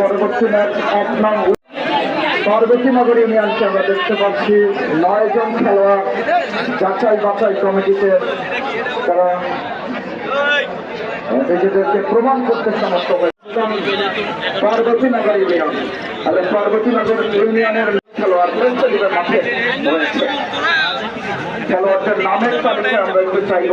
পরবর্তী ম্যাচ এক পার্বতী নগর ইউনিয়নকে আমরা দেখতে পাচ্ছি। নয় জন খেলোয়াড় যাচাই বাছাই কমিটিতে তারা নিজেদেরকে প্রমাণ করতে সমর্থ হয়েছে। পার্বতী নগর ইউনিয়ন। তাহলে পার্বতী নগর ইউনিয়নের খেলোয়াড় মাঠে রয়েছে। খেলোয়াড়দের নামের তালিকা আমরা চাইব।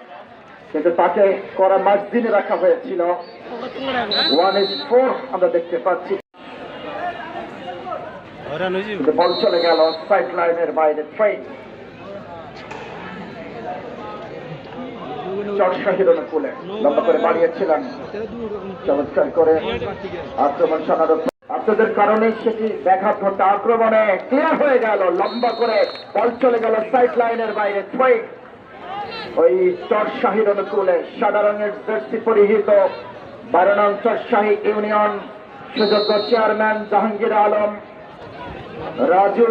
কিন্তু তাকে করা মাস দিনে রাখা হয়েছিল। ওয়ান ইস ফোর আমরা দেখতে পাচ্ছি। বল চলে গেল সাইড লাইনের বাইরে ট্রেন লম্বা করে বাড়িয়েছিলেন চমৎকার করে আক্রমণ সানার আপনাদের কারণে সেটি ব্যাঘাত ঘটে। আক্রমণে ক্লিয়ার হয়ে গেল লম্বা করে। বল চলে গেল সাইড লাইনের বাইরে ছয় ওই চটশাহির অনুকূলে সাদা রঙের জার্সি পরিহিত বারো নং চটশাহী ইউনিয়ন সুযোগ্য চেয়ারম্যান জাহাঙ্গীর আলম, রাজু